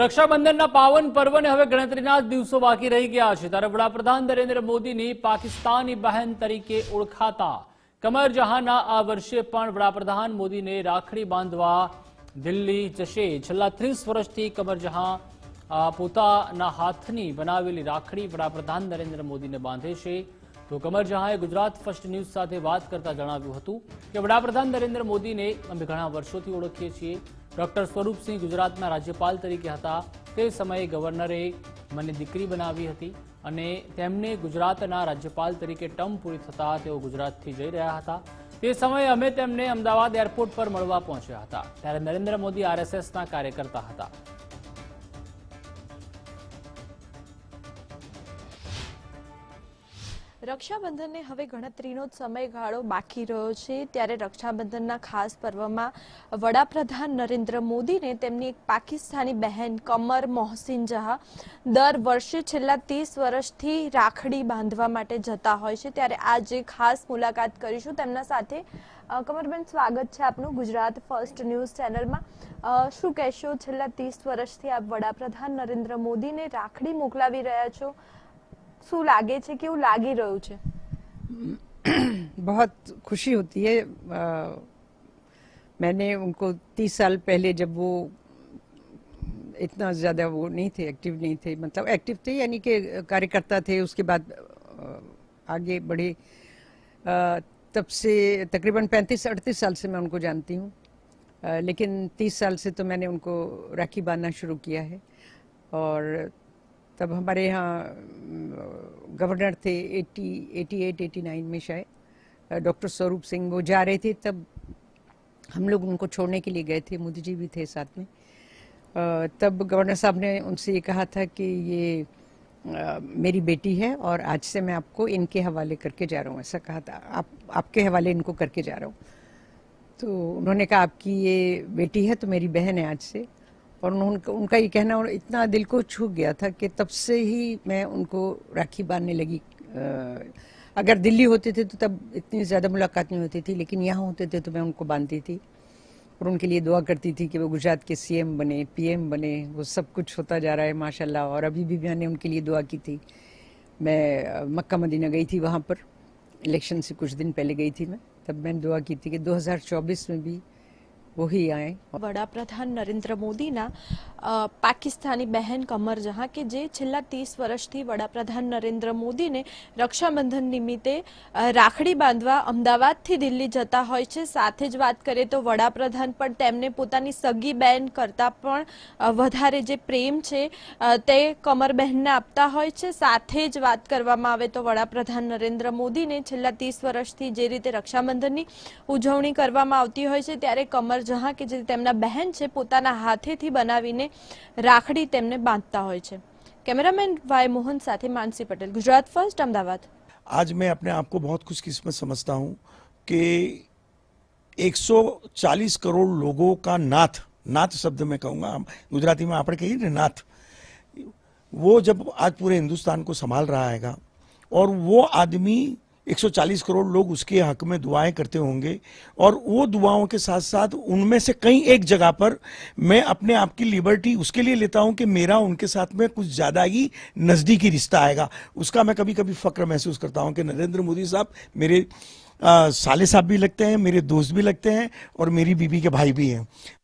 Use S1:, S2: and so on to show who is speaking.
S1: રક્ષાબંધનના પાવન પર્વને હવે ગણતરીના દિવસો બાકી રહી ગયા છે ત્યારે વડાપ્રધાન નરેન્દ્ર મોદીની પાકિસ્તાની બહેન તરીકે ઓળખાતા કમર આ વર્ષે પણ વડાપ્રધાન મોદીને રાખડી બાંધવા દિલ્હી જશે છેલ્લા ત્રીસ વર્ષથી કમરજહાં જહાં પોતાના હાથની બનાવેલી રાખડી વડાપ્રધાન નરેન્દ્ર મોદીને બાંધે છે તો કમરજહાંએ ગુજરાત ફર્સ્ટ ન્યૂઝ સાથે વાત કરતા જણાવ્યું હતું કે વડાપ્રધાન નરેન્દ્ર મોદીને અમે ઘણા વર્ષોથી ઓળખીએ છીએ ડોક્ટર સ્વરૂપસિંહ ગુજરાતના રાજ્યપાલ તરીકે હતા તે સમયે ગવર્નરે મને દીકરી બનાવી હતી અને તેમને ગુજરાતના રાજ્યપાલ તરીકે ટર્મ પૂરી થતા તેઓ ગુજરાતથી જઈ રહ્યા હતા તે સમયે અમે તેમને અમદાવાદ એરપોર્ટ પર મળવા પહોંચ્યા હતા ત્યારે નરેન્દ્ર મોદી આરએસએસના કાર્યકર્તા હતા
S2: રક્ષાબંધનને હવે ગણતરીનો જ સમયગાળો બાકી રહ્યો છે ત્યારે રક્ષાબંધનના ખાસ પર્વમાં વડાપ્રધાન નરેન્દ્ર મોદીને તેમની એક પાકિસ્તાની બહેન કમર મોહસિન જહા દર વર્ષે છેલ્લા ત્રીસ વર્ષથી રાખડી બાંધવા માટે જતા હોય છે ત્યારે આજે ખાસ મુલાકાત કરીશું તેમના સાથે કમરબેન સ્વાગત છે આપનું ગુજરાત ફર્સ્ટ ન્યૂઝ ચેનલમાં શું કહેશો છેલ્લા ત્રીસ વર્ષથી આપ વડાપ્રધાન નરેન્દ્ર મોદીને રાખડી મોકલાવી રહ્યા છો શું લાગે છે કેવું લાગી રહ્યું છે
S3: बहुत खुशी होती है મેને मैंने उनको तीस साल पहले जब वो इतना ज़्यादा वो नहीं थे एक्टिव नहीं थे मतलब एक्टिव थे यानी कि कार्यकर्ता थे उसके बाद आगे बढ़े तब से तकरीबन पैंतीस अड़तीस साल से मैं उनको जानती हूँ लेकिन तीस साल से तो मैंने उनको राखी बांधना शुरू किया है और तब हमारे यहाँ गवर्नर थे 80 88 89 में शायद डॉक्टर स्वरूप सिंह वो जा रहे थे तब हम लोग उनको छोड़ने के लिए गए थे मोदी जी भी थे साथ में तब गवर्नर साहब ने उनसे ये कहा था कि ये मेरी बेटी है और आज से मैं आपको इनके हवाले करके जा रहा हूँ ऐसा कहा था आप आपके हवाले इनको करके जा रहा हूँ तो उन्होंने कहा आपकी ये बेटी है तो मेरी बहन है आज से और उन्होंने उनका ये कहना और इतना दिल को छू गया था कि तब से ही मैं उनको राखी बांधने लगी अगर दिल्ली होते थे तो तब इतनी ज़्यादा मुलाकात नहीं होती थी लेकिन यहाँ होते थे तो मैं उनको बांधती थी और उनके लिए दुआ करती थी कि वो गुजरात के सीएम बने पीएम बने वो सब कुछ होता जा रहा है माशाल्लाह और अभी भी मैंने उनके लिए दुआ की थी मैं मक्का मदीना गई थी वहाँ पर इलेक्शन से कुछ दिन पहले गई थी मैं तब मैंने दुआ की थी कि 2024 में भी वही आए
S2: વડાપ્રધાન નરેન્દ્ર મોદીના પાકિસ્તાની બહેન કમર જહાં કે જે છેલ્લા ત્રીસ વર્ષથી વડાપ્રધાન નરેન્દ્ર મોદીને રક્ષાબંધન નિમિત્તે રાખડી બાંધવા અમદાવાદથી દિલ્હી જતા હોય છે સાથે જ વાત કરીએ તો વડાપ્રધાન પણ તેમને પોતાની સગી બહેન કરતાં પણ વધારે જે પ્રેમ છે તે કમર બહેનને આપતા હોય છે સાથે જ વાત કરવામાં આવે તો વડાપ્રધાન નરેન્દ્ર મોદીને છેલ્લા ત્રીસ વર્ષથી જે રીતે રક્ષાબંધનની ઉજવણી કરવામાં આવતી હોય છે ત્યારે કમર जहां की यदि टेमना बहन छे પોતાના હાથે થી બનાવીને રાખડી તેમને બાંધતા હોય છે કેમેરામેન વાય મોહન સાથે માનસી પટેલ ગુજરાત ફર્સ્ટ અમદાવાદ
S4: આજ મેં અપને આપકો બહોત ખુશકિસ્મત સમજતા હું કે 140 કરોડ લોકો કા नाथ नाथ શબ્દ મેં કહોંગા ગુજરાતી મેં આપડે કહીને નાથ વો જબ આજ પૂરે હિન્દુસ્તાન કો સંભાળ રહા આયેગા ઓર વો આદમી 140 करोड़ लोग उसके हक में दुआएं करते होंगे और वो दुआओं के साथ साथ उनमें से कई एक जगह पर मैं अपने आप की लिबर्टी उसके लिए लेता हूं कि मेरा उनके साथ में कुछ ज़्यादा ही नज़दीकी रिश्ता आएगा उसका मैं कभी कभी फ़क्र महसूस करता हूं कि नरेंद्र मोदी साहब मेरे आ, साले साहब भी लगते हैं मेरे दोस्त भी लगते हैं और मेरी बीबी के भाई भी हैं